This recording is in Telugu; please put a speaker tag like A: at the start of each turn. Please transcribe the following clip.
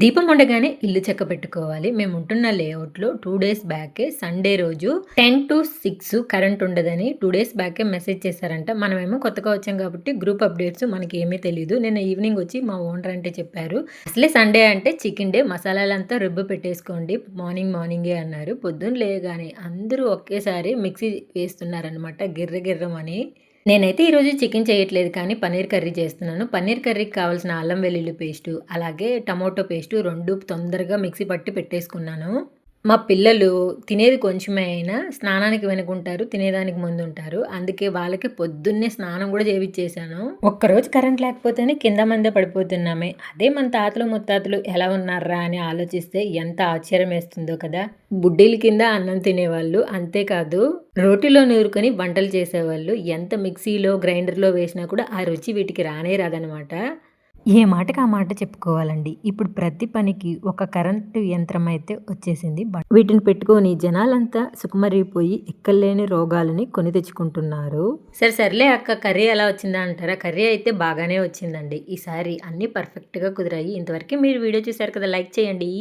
A: దీపం ఉండగానే ఇల్లు చెక్క పెట్టుకోవాలి. మేము ఉంటున్న లేఅవుట్లో టూ డేస్ బ్యాకే సండే రోజు టెన్ టు సిక్స్ కరెంట్ ఉండదని టూ డేస్ బ్యాకే మెసేజ్ చేశారంట. మనమేమో కొత్తగా వచ్చాం కాబట్టి గ్రూప్ అప్డేట్స్ మనకి ఏమీ తెలియదు నేను ఈవినింగ్ వచ్చి మా ఓనర్ అంటే చెప్పారు. అసలే సండే అంటే చికెన్ డే మసాలాలంతా రుబ్బు పెట్టేసుకోండి. మార్నింగ్ మార్నింగే అన్నారు. పొద్దున్న లేగానే అందరూ ఒకేసారి మిక్సీ వేస్తున్నారనమాట గిర్ర గిర్రమని నేనైతే ఈరోజు చికెన్ చేయట్లేదు కానీ పన్నీర్ కర్రీ చేస్తున్నాను. పన్నీర్ కర్రీకి కావాల్సిన అల్లం వెల్లుల్లి పేస్టు అలాగే టమోటో పేస్టు రెండు తొందరగా మిక్సీ పట్టి పెట్టేసుకున్నాను. మా పిల్లలు తినేది కొంచెమే అయినా స్నానానికి వెనుకుంటారు తినేదానికి ముందు ఉంటారు అందుకే వాళ్ళకి పొద్దున్నే స్నానం కూడా చేయించేశాను ఒక్కరోజు కరెంట్ లేకపోతేనే కింద మందే పడిపోతున్నామే. అదే మన తాతలు ముత్తాతలు ఎలా ఉన్నారా అని ఆలోచిస్తే ఎంత ఆశ్చర్యం వేస్తుందో కదా. బుడ్డీల కింద అన్నం తినేవాళ్ళు అంతేకాదు రోటిలో నూరుకొని వంటలు చేసేవాళ్ళు. ఎంత మిక్సీలో గ్రైండర్లో వేసినా కూడా ఆ రుచి వీటికి రానే రాదనమాట. ఏ మాటకి ఆ మాట చెప్పుకోవాలండి? ఇప్పుడు ప్రతి పనికి ఒక కరెంటు యంత్రం అయితే వచ్చేసింది. బట్ వీటిని పెట్టుకొని జనాలంతా సుకుమరిపోయి ఎక్కలేని రోగాలని కొని తెచ్చుకుంటున్నారు. సరే సర్లే అక్క కర్రీ ఎలా వచ్చిందా అంటారా? కర్రీ అయితే బాగానే వచ్చిందండి. ఈసారి అన్నీ పర్ఫెక్ట్గా కుదిరాయి. ఇంతవరకు మీరు వీడియో చూసారు కదా లైక్ చేయండి.